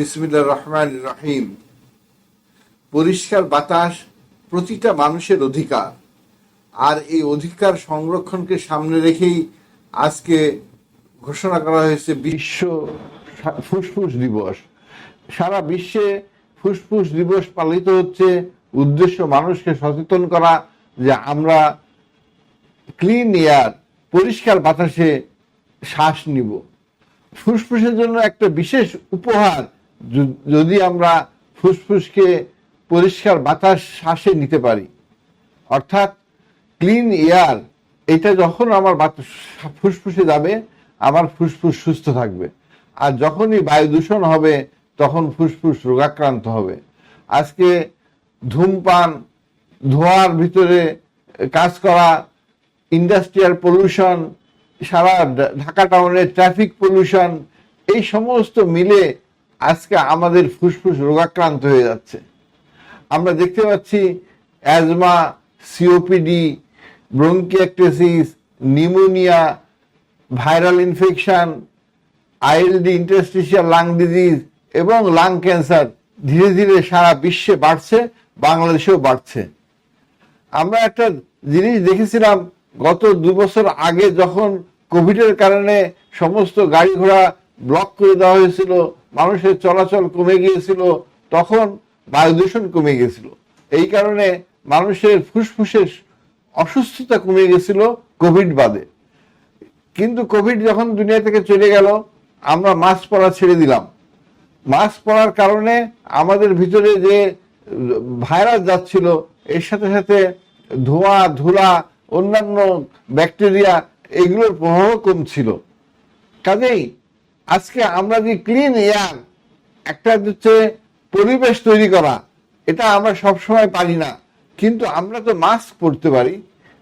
বিসমিল্লা রহমান রহিম। পরিষ্কার বাতাস প্রতিটা মানুষের অধিকার। আর এই অধিকার সংরক্ষণকে সামনে রেখেই আজকে ঘোষণা করা হয়েছে বিশ্ব ফুসফুস দিবস। সারা বিশ্বে ফুসফুস দিবস পালিত হচ্ছে উদ্দেশ্য মানুষকে সচেতন করা যে আমরা ক্লিন এয়ার, পরিষ্কার বাতাসে শ্বাস নিব। ফুসফুসের জন্য একটা বিশেষ উপহার যদি আমরা ফুসফুসকে পরিষ্কার বাতাস শ্বাসে নিতে পারি, অর্থাৎ ক্লিন এয়ার, এটা যখন আমার ফুসফুসে যাবে, আমার ফুসফুস সুস্থ থাকবে। আর যখনই বায়ু দূষণ হবে, তখন ফুসফুস রোগাক্রান্ত হবে। আজকে ধূমপান, ধোঁয়ার ভিতরে কাজ করা ইন্ডাস্ট্রিয়াল পলিউশন সারা ঢাকা টাউনের ট্রাফিক পলিউশন এই সমস্ত মিলে আজকে আমাদের ফুসফুস রোগাক্রান্ত হয়ে যাচ্ছে। আমরা দেখতে পাচ্ছি asthma COPD bronchiectasis pneumonia viral infection, ILD, interstitial lung disease এবং লাং ক্যান্সার ধীরে ধীরে সারা বিশ্বে বাড়ছে, বাংলাদেশেও বাড়ছে। আমরা একটা জিনিস দেখেছিলাম, গত দু বছর আগে যখন কোভিডের কারণে সমস্ত গাড়ি ঘোড়া ব্লক করে দেওয়া হয়েছিল মানুষের চলাচল কমে গিয়েছিল, তখন বায়ু দূষণ কমে গেছিল এই কারণে মানুষের ফুসফুসের অসুস্থতা কমে গেছিল কোভিড বাদে। কিন্তু কোভিড যখন দুনিয়া থেকে চলে গেল, আমরা মাস্ক পরা ছেড়ে দিলাম। মাস্ক পরার কারণে আমাদের ভিতরে যে ভাইরাস যাচ্ছিল, এর সাথে সাথে ধোঁয়া, ধুলা, অন্যান্য ব্যাকটেরিয়া, এগুলোর প্রভাবও কমছিল। কাজেই আজকে আমরা যে ক্লিন এয়ার একটা হচ্ছে পরিবেশ তৈরি করা, এটা আমরা সব সময় পারি না। কিন্তু আমরা তো মাস্ক পরতে পারি।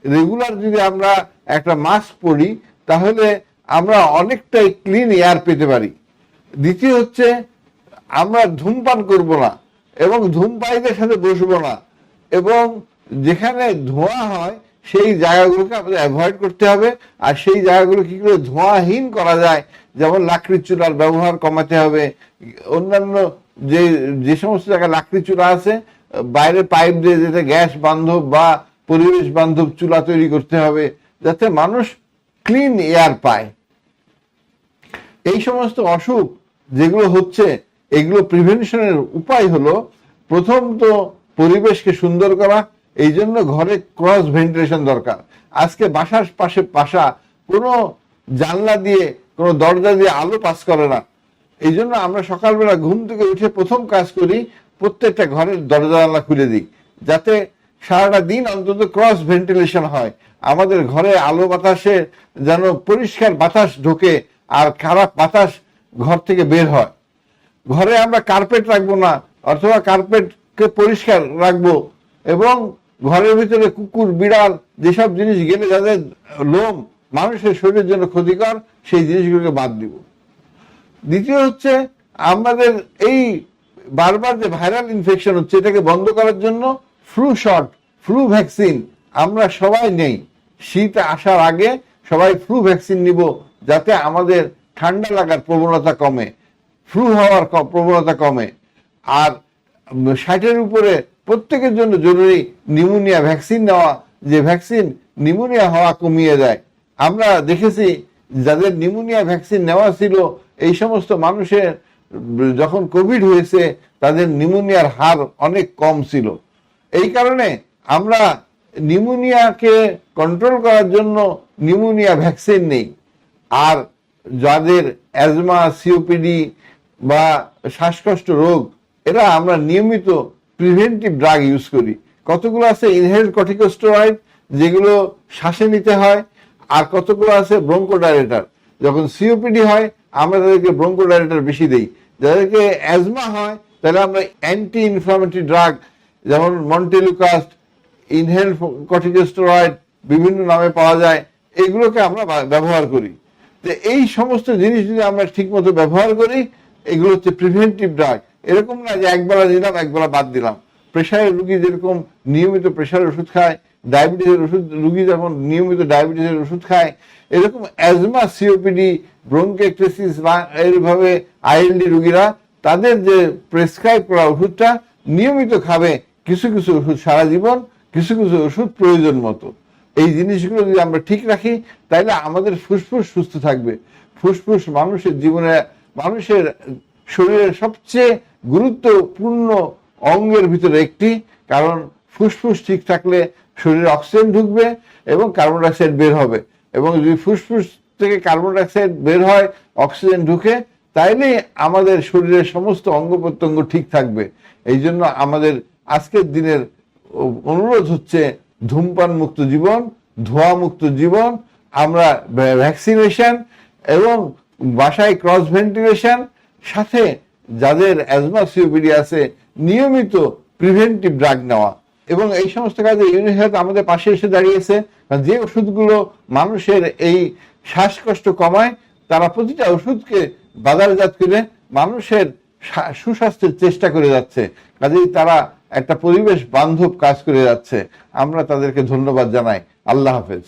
রেগুলার যদি আমরা একটা মাস্ক পরি, তাহলে আমরা অনেকটাই ক্লিন এয়ার পেতে পারি। দ্বিতীয় হচ্ছে, আমরা ধূমপান করব না এবং ধূমপায়ীদের সাথে বসবো না। এবং যেখানে ধোঁয়া হয় সেই জায়গাগুলোকে আমাদের অ্যাভয়েড করতে হবে। আর সেই জায়গাগুলো কি করে ধোঁয়াহীন করা যায়, যেমন লাকড়ির চুলার ব্যবহার কমাতে হবে। অন্যান্য যে যে সমস্ত জায়গায় লাকড়ি চুলা আছে, বাইরে পাইপ দিয়ে যেতে গ্যাস বান্ধব বা পরিবেশ বান্ধব চুলা তৈরি করতে হবে, যাতে মানুষ ক্লিন এয়ার পায়। এই সমস্ত অসুখ যেগুলো হচ্ছে, এগুলো প্রিভেনশনের উপায় হলো, প্রথম তো পরিবেশকে সুন্দর করা এই জন্য ঘরে ক্রস ভেন্টিলেশন দরকার। আজকে বাসার পাশে বাসা কোনো জানলা দিয়ে, কোনো দরজা দিয়ে আলো পাস করে না। এই জন্য আমরা সকালবেলা ঘুম থেকে উঠে প্রথম কাজ করি, প্রত্যেকটা ঘরের দরজা জানলা খুলে দিই, যাতে সারাটা দিন অন্তত ক্রস ভেন্টিলেশন হয়। আমাদের ঘরে আলো বাতাসে যেন পরিষ্কার বাতাস ঢোকে আর খারাপ বাতাস ঘর থেকে বের হয়। ঘরে আমরা কার্পেট রাখব না, অথবা কার্পেটকে পরিষ্কার রাখব এবং ঘরের ভিতরে কুকুর, বিড়াল, যেসব জিনিস গেলে যাদের লোম, মানুষের শরীরের জন্য ক্ষতিকর, সেই জিনিসগুলোকে বাদ দিব। দ্বিতীয় হচ্ছে, আমাদের এই বারবার যে ভাইরাল ইনফেকশন হচ্ছে, এটাকে বন্ধ করার জন্য ফ্লু শট ফ্লু ভ্যাকসিন আমরা সবাই নেই। শীত আসার আগে সবাই ফ্লু ভ্যাকসিন নিব, যাতে আমাদের ঠান্ডা লাগার প্রবণতা কমে। ফ্লু হওয়ার প্রবণতা কমে। আর ষাটের উপরে প্রত্যেকের জন্য জরুরি নিউমোনিয়া ভ্যাকসিন নেওয়া। যে ভ্যাকসিন নিউমোনিয়া হওয়া কমিয়ে দেয়। আমরা দেখেছি যাদের নিউমোনিয়া ভ্যাকসিন নেওয়া ছিল, এই সমস্ত মানুষের যখন কোভিড হয়েছে, তাদের নিউমোনিয়ার হার অনেক কম ছিল। এই কারণে আমরা নিউমোনিয়াকে কন্ট্রোল করার জন্য নিউমোনিয়া ভ্যাকসিন নেই। আর যাদের অ্যাজমা সিওপিডি বা শ্বাসকষ্ট রোগ এরা আমরা নিয়মিত প্রিভেন্টিভ ড্রাগ ইউজ করি। কতগুলো আছে ইনহেল কর্টিকোস্টেরয়েড যেগুলো শ্বাসে নিতে হয়, আর কতগুলো আছে ব্রঙ্কোডাইরেটার যখন সিওপিডি হয়, আমরা তাদেরকে ব্রঙ্কোডাইরেটার বেশি দেই। যাদেরকে অ্যাজমা হয়, তাহলে আমরা অ্যান্টি ইনফ্লামেটরি ড্রাগ যেমন মন্টেলুকাস্ট ইনহেল কর্টিকোস্টেরয়েড বিভিন্ন নামে পাওয়া যায়, এগুলোকে আমরা ব্যবহার করি। তো এই সমস্ত জিনিস যদি আমরা ঠিক মতো ব্যবহার করি, এগুলো হচ্ছে প্রিভেন্টিভ ড্রাগ এরকম না যে একবেলা দিলাম একবেলা বাদ দিলাম। প্রেশারের রুগী যেরকম নিয়মিত প্রেশারের ওষুধ খায়, ডায়াবেটিসের ওষুধ, রুগী যখন নিয়মিত ডায়াবেটিসের ওষুধ খায়, এরকম অ্যাজমা সিওপিডি ব্রঙ্কেক্টেসিস এইভাবে আইএলডি রুগীরা, তাদের যে প্রেসক্রাইব করা ওষুধটা নিয়মিত খাবে, কিছু কিছু ওষুধ সারা জীবন, কিছু কিছু ওষুধ প্রয়োজন মতো। এই জিনিসগুলো যদি আমরা ঠিক রাখি তাহলে আমাদের ফুসফুস সুস্থ থাকবে। ফুসফুস মানুষের জীবনে, মানুষের শরীরের সবচেয়ে গুরুত্বপূর্ণ অঙ্গের ভিতরে একটি, কারণ ফুসফুস ঠিক থাকলে শরীরে অক্সিজেন ঢুকবে এবং কার্বন ডাইঅক্সাইড বের হবে। এবং যদি ফুসফুস থেকে কার্বন ডাইঅক্সাইড বের হয়, অক্সিজেন ঢুকে তাইলে আমাদের শরীরের সমস্ত অঙ্গ প্রত্যঙ্গ ঠিক থাকবে। এই জন্য আমাদের আজকের দিনের অনুরোধ হচ্ছে ধূমপান মুক্ত জীবন, ধোঁয়া মুক্ত জীবন, আমরা ভ্যাকসিনেশন এবং বাসায় ক্রস ভেন্টিলেশন সাথে যাদের অ্যাজমা সিওপিডি আছে, নিয়মিত প্রিভেন্টিভ ড্রাগ নেওয়া। এবং এই সমস্ত কাজে ইউনিহেলথ আমাদের পাশে এসে দাঁড়িয়েছে যে ওষুধগুলো মানুষের এই শ্বাসকষ্ট কমায়, তারা প্রতিটা ওষুধকে বাজারজাত করে মানুষের সুস্বাস্থ্যের চেষ্টা করে যাচ্ছে। কাজেই তারা একটা পরিবেশ বান্ধব কাজ করে যাচ্ছে। আমরা তাদেরকে ধন্যবাদ জানাই। আল্লাহ হাফেজ।